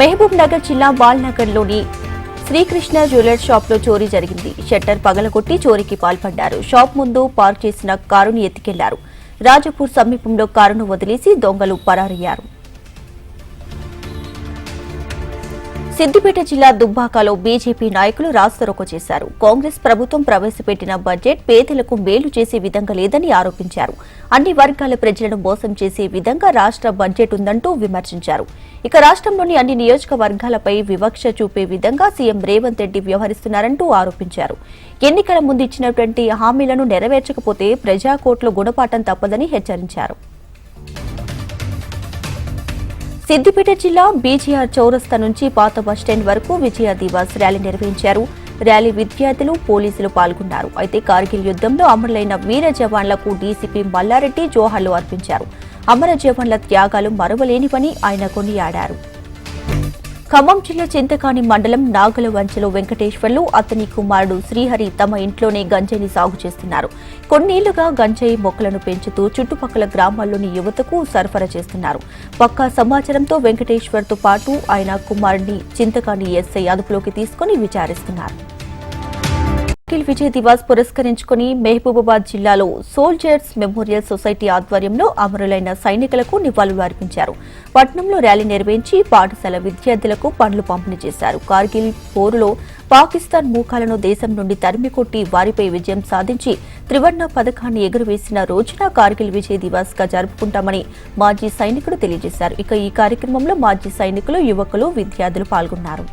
మహబూబ్ నగర్ జిల్లా వాల్నగర్లోని శ్రీకృష్ణ జ్యువెలర్స్ షాప్లో చోరీ జరిగింది. షట్టర్ పగలగొట్టి చోరీకి పాల్పడ్డారు. షాప్ ముందు పార్క్ చేసిన కారును ఎత్తుకెళ్ళారు. రాజపూర్ సమీపంలో కారును వదిలేసి దొంగలు పరారయ్యారు. సిద్దిపేట జిల్లా దుబ్బాకలో బీజేపీ నాయకులు రాస్తారోకో చేశారు. కాంగ్రెస్ ప్రభుత్వం ప్రవేశపెట్టిన బడ్జెట్ పేదలకు మేలు చేసే విధంగా లేదని ఆరోపించారు. అన్ని వర్గాల ప్రజలను మోసం చేసే విధంగా రాష్ట్ర బడ్జెట్ ఉందంటూ విమర్శించారు. ఇక రాష్ట్రంలోని అన్ని నియోజకవర్గాలపై వివక్ష చూపే విధంగా సీఎం రేవంత్ రెడ్డి వ్యవహరిస్తున్నారంటూ ఆరోపించారు. ఎన్నికల ముందు ఇచ్చినటువంటి హామీలను నెరవేర్చకపోతే ప్రజాకోట్లు గుణపాఠం తప్పదని హెచ్చరించారు. సిద్దిపేట జిల్లా బీజీఆర్ చౌరస్తా నుంచి పాత బస్టాండ్ వరకు విజయ దివాస్ ర్యాలీ నిర్వహించారు. ర్యాలీ విద్యార్థులు పోలీసులు పాల్గొన్నారు. అయితే కార్గిల్ యుద్ధంలో అమరులైన వీర జవాన్లకు డీసీపీ మల్లారెడ్డి జోహార్లు అర్పించారు. అమర జవాన్ల త్యాగాలు మరవలేనివని ఆయన కొనియాడారు. ఖమ్మం జిల్లా చింతకాని మండలం నాగల వంచలో వెంకటేశ్వర్లు అతని కుమారుడు శ్రీహరి తమ ఇంట్లోనే గంజాయిని సాగు చేస్తున్నారు. కొన్నేళ్ళుగా గంజాయి మొక్కలను పెంచుతూ చుట్టుపక్కల గ్రామాల్లోని యువతకు సరఫరా చేస్తున్నారు. పక్కా సమాచారంతో వెంకటేశ్వర్తో పాటు ఆయన కుమారుడిని చింతకాని ఎస్ఐ అదుపులోకి తీసుకుని విచారిస్తున్నారు. కార్గిల్ విజయ్ దివాస్ పురస్కరించుకుని మహబూబాబాద్ జిల్లాలో సోల్జర్స్ మెమోరియల్ సొసైటీ ఆధ్వర్యంలో అమరులైన సైనికులకు నివాళులు అర్పించారు. పట్నంలో ర్యాలీ నిర్వహించి పాఠశాల విద్యార్థులకు పండ్లు పంపిణీ చేశారు. కార్గిల్ పోరులో పాకిస్తాన్ మూకాలను దేశం నుండి తరిమికొట్టి వారిపై విజయం సాధించి త్రివర్ణ పథకాన్ని ఎగురవేసిన రోజున కార్గిల్ విజయ్ దివాస్గా జరుపుకుంటామని మాజీ సైనికుడు తెలియజేశారు. ఇక ఈ కార్యక్రమంలో మాజీ సైనికులు యువకులు విద్యార్థులు పాల్గొన్నారు.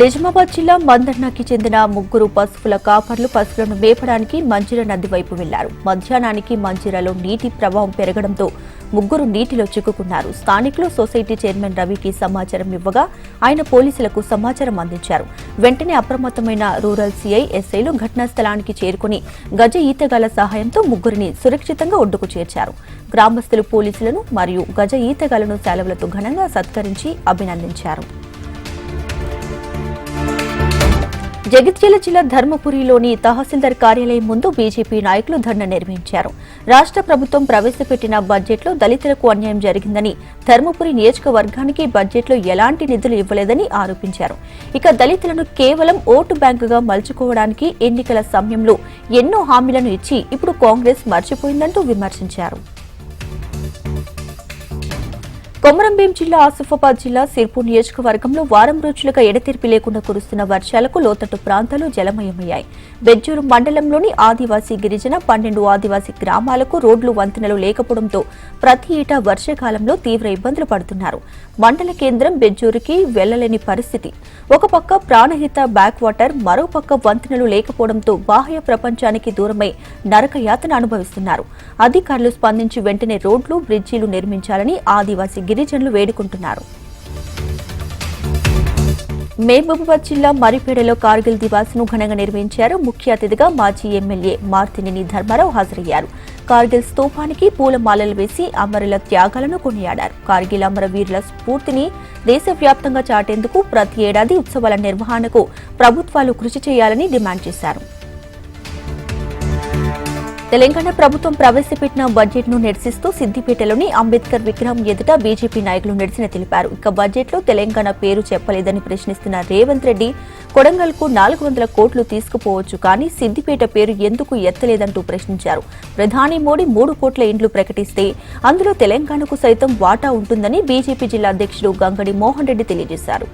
నిజామాబాద్ జిల్లా మందర్నాకి చెందిన ముగ్గురు పసుపుల కాపర్లు పసుపులను మేపడానికి మంజిర నది వైపు వెళ్ళారు. మధ్యాహ్నానికి మంజిరలో నీటి ప్రవాహం పెరగడంతో ముగ్గురు నీటిలో చిక్కుకున్నారు. స్థానికులు సొసైటీ చైర్మన్ రవికి సమాచారం ఇవ్వగా ఆయన పోలీసులకు సమాచారం అందించారు. వెంటనే అప్రమత్తమైన రూరల్ సీఐ ఎస్ఐలు ఘటనా స్థలానికి చేరుకుని గజ ఈతగాల సహాయంతో ముగ్గురిని సురక్షితంగా ఒడ్డుకు చేర్చారు. గ్రామస్తులు పోలీసులను మరియు గజ ఈతగాలను సెలవులతో ఘనంగా సత్కరించి అభినందించారు. జగిత్యాల జిల్లా ధర్మపురిలోని తహసీల్దార్ కార్యాలయం ముందు బీజేపీ నాయకులు ధర్నా నిర్వహించారు. రాష్ట్ర ప్రభుత్వం ప్రవేశపెట్టిన బడ్జెట్లో దళితులకు అన్యాయం జరిగిందని ధర్మపురి నియోజకవర్గానికి బడ్జెట్లో ఎలాంటి నిధులు ఇవ్వలేదని ఆరోపించారు. ఇక దళితులను కేవలం ఓటు బ్యాంకుగా మలుచుకోవడానికి ఎన్నికల సమయంలో ఎన్నో హామీలను ఇచ్చి ఇప్పుడు కాంగ్రెస్ మర్చిపోయిందంటూ విమర్శించారు. కొమరంభీం జిల్లా ఆసిఫాబాద్ జిల్లా సిర్పూర్ నియోజకవర్గంలో వారం రోజులుగా ఎడతెరిపి లేకుండా కురుస్తున్న వర్షాలకు లోతట్టు ప్రాంతాలు జలమయమయ్యాయి. బెజ్జూరు మండలంలోని ఆదివాసీ గిరిజన పన్నెండు ఆదివాసీ గ్రామాలకు రోడ్లు వంతెనలు లేకపోవడంతో ప్రతి ఏటా వర్షాకాలంలో తీవ్ర ఇబ్బందులు పడుతున్నారు. మండల కేంద్రం బెజ్జూరుకి వెళ్ళలేని పరిస్థితి. ఒక పక్క ప్రాణహిత బ్యాక్ వాటర్ మరోపక్క వంతెనలు లేకపోవడంతో బాహ్య ప్రపంచానికి దూరమై నరకయాతన అనుభవిస్తున్నారు. అధికారులు స్పందించి వెంటనే రోడ్లు బ్రిడ్జీలు నిర్మించాలని ఆదివాసీ గిరిజనులు వేడుకుంటున్నారు. మహబూబాబాద్ జిల్లా మరిపేడలో కార్గిల్ దివాస్ను ఘనంగా నిర్వహించారు. ముఖ్య అతిథిగా మాజీ ఎమ్మెల్యే మార్తినేని ధర్మారావు హాజరయ్యారు. కార్గిల్ స్తూపానికి పూలమాలలు వేసి అమరుల త్యాగాలను కొనియాడారు. కార్గిల్ అమరవీరుల స్ఫూర్తిని దేశవ్యాప్తంగా చాటేందుకు ప్రతి ఏడాది ఉత్సవాల నిర్వహణకు ప్రభుత్వాలు కృషి చేయాలని డిమాండ్ చేశారు. తెలంగాణ ప్రభుత్వం ప్రవేశపెట్టిన బడ్జెట్ను నిరసిస్తూ సిద్దిపేటలోని అంబేద్కర్ విగ్రహం ఎదుట బీజేపీ నాయకులు నిరసన తెలిపారు. ఇక బడ్జెట్లో తెలంగాణ పేరు చెప్పలేదని ప్రశ్నిస్తున్న రేవంత్ రెడ్డి కొడంగల్కు నాలుగు వందల కోట్లు తీసుకుపోవచ్చు కానీ సిద్దిపేట పేరు ఎందుకు ఎత్తలేదంటూ ప్రశ్నించారు. ప్రధాని మోడీ మూడు కోట్ల ఇండ్లు ప్రకటిస్తే అందులో తెలంగాణకు సైతం వాటా ఉంటుందని బీజేపీ జిల్లా అధ్యక్షుడు గంగడి మోహన్ రెడ్డి తెలియజేశారు.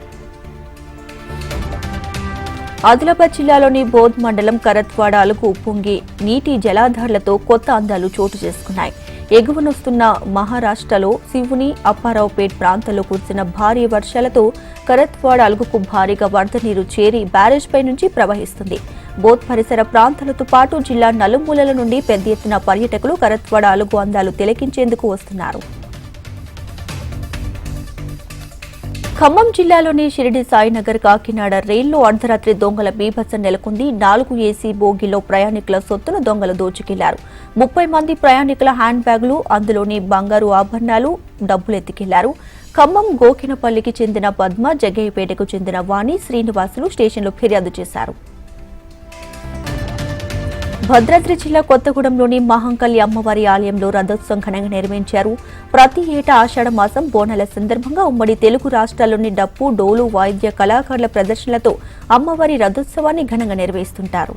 ఆదిలాబాద్ జిల్లాలోని బోధ్ మండలం కరత్వాడ అలుగు ఉప్పొంగి నీటి జలాధారలతో కొత్త అందాలు చోటు చేసుకున్నాయి. ఎగువనొస్తున్న మహారాష్ట్రలో శివుని అప్పారావుపేట్ ప్రాంతంలో కురిసిన భారీ వర్షాలతో కరత్వాడ అలుగుకు భారీగా వరద నీరు చేరి బ్యారేజ్పై నుంచి ప్రవహిస్తుంది. బోధ్ పరిసర ప్రాంతాలతో పాటు జిల్లా నలుమూలల నుండి పెద్ద ఎత్తున పర్యటకులు కరత్వాడ అలుగు అందాలు తిలకించేందుకు వస్తున్నారు. ఖమ్మం జిల్లాలోని షిరిడి సాయినగర్ కాకినాడ రైల్లో అర్ధరాత్రి దొంగల బీభత్సం నెలకొంది. నాలుగు ఏసీ బోగిలో ప్రయాణికుల సొత్తును దొంగలు దోచుకెళ్ళారు. ముప్పై మంది ప్రయాణికుల హ్యాండ్ బ్యాగులు అందులోని బంగారు ఆభరణాలు డబ్బులెత్తుకెళ్ళారు. ఖమ్మం గోకినపల్లికి చెందిన పద్మ జగ్గయ్యపేటకు చెందిన వాణి శ్రీనివాసులు స్టేషన్లో ఫిర్యాదు చేశారు. భద్రాద్రి జిల్లా కొత్తగూడెంలోని మహంకల్లి అమ్మవారి ఆలయంలో రథోత్సవం ఘనంగా నిర్వహించారు. ప్రతి ఏటా ఆషాఢ మాసం బోనాల సందర్భంగా ఉమ్మడి తెలుగు రాష్ట్రాల్లోని డప్పు డోలు వాయిద్య కళాకారుల ప్రదర్శనలతో అమ్మవారి రథోత్సవాన్ని ఘనంగా నిర్వహిస్తుంటారు.